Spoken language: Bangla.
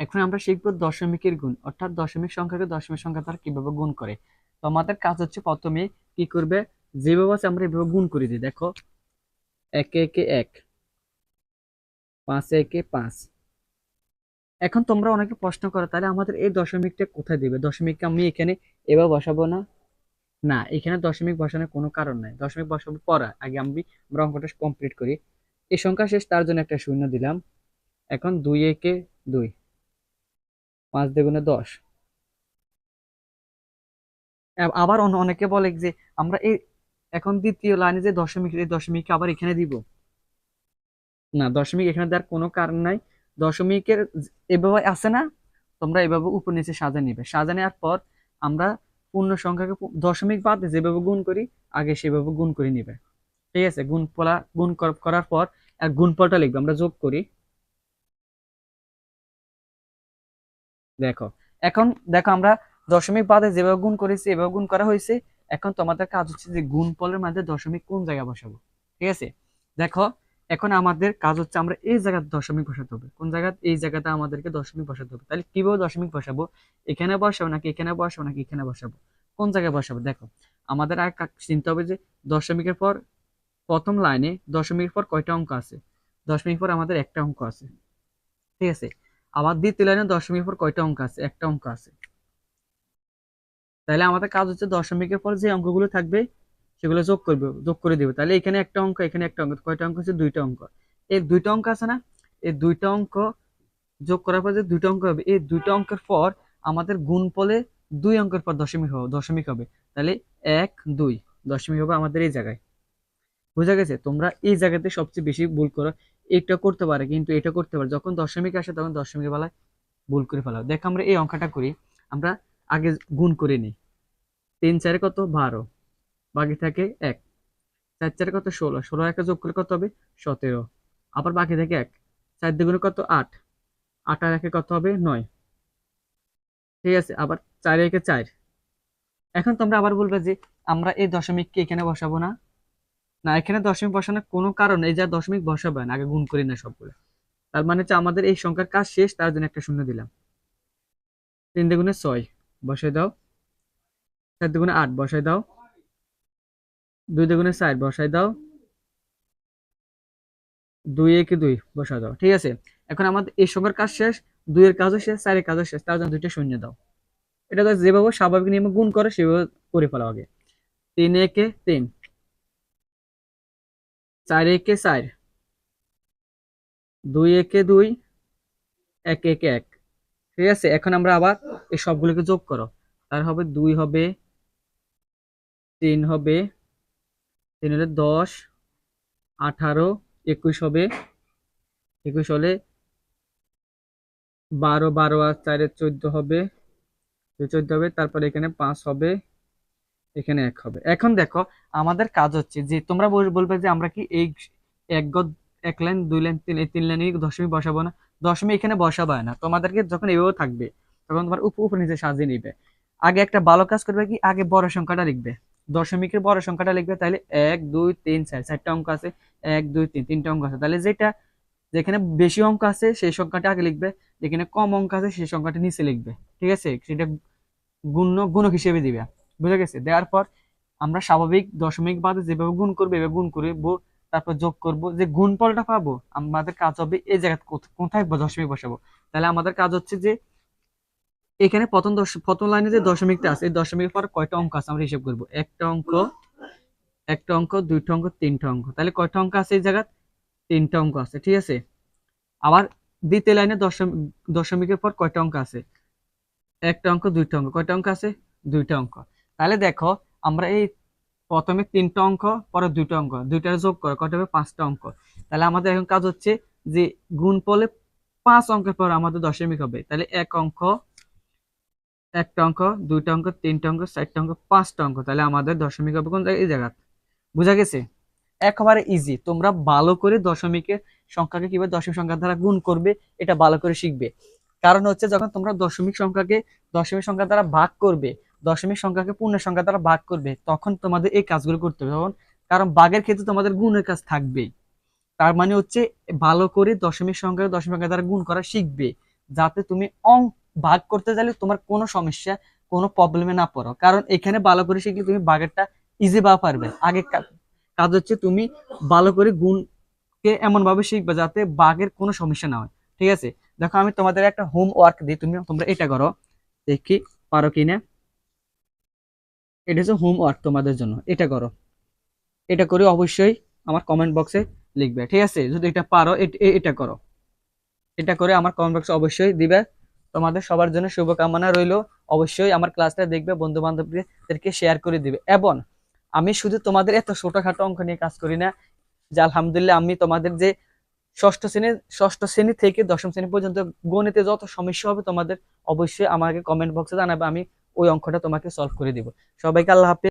এখন আমরা শিখব দশমিকের গুণ, অর্থাৎ দশমিক সংখ্যাকে দশমিক সংখ্যা দ্বারা কীভাবে গুণ করে। তো আমাদের কাজ হচ্ছে প্রথমে কি করবে? যেভাবে আছে আমরা এভাবে গুণ করে দিই, দেখো। একে একে, এক, পাঁচ, একে, পাঁচ। এখন তোমরা অনেকে প্রশ্ন করো, তাহলে আমাদের এই দশমিকটা কোথায় দিবে? দশমিককে আমি এখানে এবার বসাবো না? না, এখানে দশমিক বসানোর কোনো কারণ নাই। দশমিক বসাবো পরে, আগে আমি আমরা অঙ্কটা কমপ্লিট করি। এই সংখ্যা শেষ, তার জন্য একটা শূন্য দিলাম। এখন দুই, একে, দুই। পাঁচ দ্বিগুণে দশ। আবার অনেকে বলে যে, আমরা এই এখন দ্বিতীয় লাইনে যে দশমিক, এই দশমিক আবার এখানে দিব। না, দশমিক এখানে দেওয়ার কোনো কারণ নাই। দশমিকের এভাবে আছে না, তোমরা এভাবে উপর নিচে সাজা নিবে। সাজা নেওয়ার পর আমরা পূর্ণ সংখ্যাকে দশমিক বাদে যেভাবে গুণ করি, আগে সেভাবে গুণ করে নিবে। ঠিক আছে? গুণ ফলা গুণ করার পর আর গুণফলটা লিখবে। আমরা যোগ করি। দেখো, এখন দেখো আমরা দশমিক বাদে যেভাবে গুণ করেছি, এভাবে গুণ করা হয়েছে, এখন তোমাদের কাজ হচ্ছে যে গুণফলের মাঝে দশমিক কোন জায়গায় বসাবো, ঠিক আছে? দেখো, এখন আমাদের কাজ হচ্ছে আমরা এই জায়গায় দশমিক বসাতে হবে, কোন জায়গায় এই জায়গাতে আমাদেরকে দশমিক বসাতে হবে, তাহলে কীভাবে দশমিক বসাবো? এখানে বসাবো নাকি এখানে বসাবো নাকি এখানে বসাবো? কোন জায়গায় বসাবো? দেখো, আমাদের আর চিনতে হবে যে দশমিকের পর প্রথম লাইনে দশমিকের পর কয়টা অঙ্ক আছে? দশমিক পর আমাদের একটা অঙ্ক আছে, ঠিক আছে? আবার দ্বিতীয় লাইনে দশমিকের পর কয়টা অঙ্ক আছে? একটা অঙ্ক আছে। তাহলে আমাদের কাজ হচ্ছে দশমিকের পর যে অঙ্কগুলো থাকবে, সেগুলো যোগ করবে, যোগ করে দিবে। তাহলে এখানে একটা অঙ্ক, এখানে একটা অঙ্ক, কয়টা অঙ্ক আছে? দুইটা অঙ্ক। এই দুইটা অঙ্ক আছে না? এই দুইটা অঙ্ক যোগ করার পর যে দুইটা অঙ্ক হবে এই দুইটা অঙ্কের পর আমাদের গুণফলে দুই অঙ্কের পর দশমিক হবে দশমিক হবে। তাহলে এক, দুই, দশমিক হবে আমাদের এই জায়গায়। বুঝা গেছে? তোমরা এই জায়গাতে সবচেয়ে বেশি ভুল করো। এটা করতে পারে, কিন্তু এটা করতে পারে। যখন দশমিক আসে, তখন দশমিকের বেলায় ভুল করে ফেলাও দেখ আমরা এই অঙ্কটা করি, আমরা আগে গুণ করে নিই। তিন চারে কত? বারো। বাকি থাকে এক। চার চারে কত? ষোলো। ষোলো একে যোগ করলে কত হবে? সতেরো। আবার বাকি থাকে এক। চার দ্বিগুণে কত? আট। আট আর একে কত হবে? নয়। ঠিক আছে, আবার চার একে চার। এখন তোমরা আবার বলবে যে আমরা এই দশমিককে এখানে বসাবো না। না, এখানে দশমিক বসানোর কোনো কারণ এই যা দশমিক বসাবে না আগে গুণ করি না সবগুলো। তার মানে হচ্ছে আমাদের এই সংখ্যার কাজ শেষ, তার জন্য একটা শূন্য দিলাম। তিন দুগুণে ছয়, বসাই দাও। চার দুগুণে আট, বসাই দাও। দুই দুগুণে চার, বসাই দাও। দুই একে দুই, বসাই দাও। ঠিক আছে? এখন আমাদের এই সংখ্যার কাজ শেষ, দুইয়ের কাজও শেষ, চারের কাজও শেষ, তার জন্য দুইটা শূন্য দাও। এটা যেভাবে স্বাভাবিক নিয়মে গুণ করে, সেভাবে করে ফেলা আগে। তিন একে তিন চার একে চার। দুই একে দুই এক একে এক। ঠিক আছে? এখন আমরা আবার এই সবগুলোকে যোগ করো। তার হবে দুই হবে তিন হবে, তিন হলে দশ, আঠারো, একুশ হবে, একুশ হলে বারো বারো আর চারে চোদ্দ হবে। চোদ্দ হবে, তারপর এখানে পাঁচ হবে। এখানে এক হবে। এখন দেখো, আমাদের কাজ হচ্ছে যে, তোমরা বলবে যে আমরা কি এই এক গদ, এক লাইন, দুই লাইন, তিন, এই তিন লাইনে দশমিক বসাবো না? দশমিক এখানে বসাবো না। তোমাদেরকে যখন এভাবে থাকবে, তখন তোমার উপ, উপর নিচে সাজিয়ে নিবে। আগে একটা ভালো কাজ করবে কি? আগে বড় সংখ্যাটা লিখবে। দশমিকের বড় সংখ্যাটা লিখবে, তাহলে এক, দুই, তিন, চার, চারটা অঙ্ক আছে। এক, দুই, তিন, তিনটা অঙ্ক আছে। তাহলে যেটা, যেখানে বেশি অঙ্ক আছে, সেই সংখ্যাটা আগে লিখবে। যেখানে কম অঙ্ক আছে, সেই সংখ্যাটা নিচে লিখবে। ঠিক আছে? সেটা গুণ গুণক হিসেবে দিবে। বুঝা গেছে? দেওয়ার পর আমরা স্বাভাবিক দশমিক বাদে যেভাবে গুণ করব, এভাবে গুণ করব, তারপর যোগ করব। যে গুণফলটা পাবো, আমাদের কাজ হবে এই জায়গায় কোথায় দশমিক বসাবো? তাহলে আমাদের কাজ হচ্ছে যে এখানে প্রথম দশ, প্রথম লাইনে যে দশমিকটা আছে, এই দশমিকের পর কয়টা অঙ্ক আছে আমরা হিসেব করব। একটা অঙ্ক একটা অঙ্ক, দুইটা অঙ্ক, তিনটা অঙ্ক। তাহলে কয়টা অঙ্ক আছে এই জায়গায় তিনটা অঙ্ক আছে, ঠিক আছে? আবার দ্বিতীয় লাইনে দশম, দশমিকের পর কয়টা অঙ্ক আছে? একটা অঙ্ক, দুইটা অঙ্ক। কয়টা অঙ্ক আছে? দুইটা অঙ্ক। তাহলে দেখো, আমরা এই প্রথমে তিনটা অঙ্ক, পরে দুইটা অঙ্ক, দুইটার যোগ করে কয়টা হবে? পাঁচটা অঙ্ক। তাহলে আমাদের এখন কাজ হচ্ছে যে গুণফলে পাঁচ অঙ্কের পর আমাদের দশমিক হবে। তাহলে এক অঙ্ক, একটা অঙ্ক, দুইটা অঙ্ক, তিনটা অঙ্ক, চারটা অঙ্ক, পাঁচটা অঙ্ক। তাহলে আমাদের দশমিক হবে কোন এই জায়গা বুঝা গেছে? একেবারে ইজি তোমরা ভালো করে দশমিকের সংখ্যাকে কীভাবে দশমিক সংখ্যা দ্বারা গুণ করবে, এটা ভালো করে শিখবে। কারণ হচ্ছে যখন তোমরা দশমিক সংখ্যাকে দশমিক সংখ্যা দ্বারা ভাগ করবে দশমিক সংখ্যাকে পূর্ণ সংখ্যা দ্বারা ভাগ করবে, তখন তোমাদের এই কাজগুলো করতে হবে। কারণ বাঘের ক্ষেত্রে তোমাদের গুণের কাজ থাকবে তার মানে হচ্ছে, ভালো করে দশমিক সংখ্যা দশমিক সংখ্যা দ্বারা গুণ করা শিখবে, যাতে তুমি অঙ্ক ভাগ করতে চাইলে তোমার কোনো সমস্যা, কোনো প্রবলেমে না পড়ো। কারণ এখানে ভালো করে শিখলে তুমি বাঘেরটা ইজি বা পারবে। আগে কাজ হচ্ছে তুমি ভালো করে গুণকে এমন ভাবে শিখবে যাতে বাঘের কোনো সমস্যা না হয়। ঠিক আছে? দেখো, আমি তোমাদের একটা হোম ওয়ার্ক দিই, তুমি, তোমরা এটা করো। দেখি, পারো কিনা? এটা হচ্ছে হোম ওয়ার্ক তোমাদের জন্য। এটা করো। এটা করে অবশ্যই আমার কমেন্ট বক্সে লিখবে। ঠিক আছে? যদি এটা পারো এটা করো। এটা করে আমার কমেন্ট বক্সে অবশ্যই দিবে। তোমাদের সবার জন্য শুভকামনা রইল। অবশ্যই আমার ক্লাসটা দেখবে বন্ধু বান্ধবদেরকে শেয়ার করে দিবে। এবং আমি শুধু তোমাদের এত ছোটোখাটো অঙ্ক নিয়ে কাজ করি না, যে আলহামদুলিল্লাহ আমি তোমাদের যে ষষ্ঠ শ্রেণি ষষ্ঠ শ্রেণি থেকে দশম শ্রেণি পর্যন্ত গণিতে যত সমস্যা হবে তোমাদের অবশ্যই আমাকে কমেন্ট বক্সে জানাবে। আমি ওই অঙ্কটা তোমাকে সলভ করে দিব। সবাইকে আল্লাহ হাফেজ।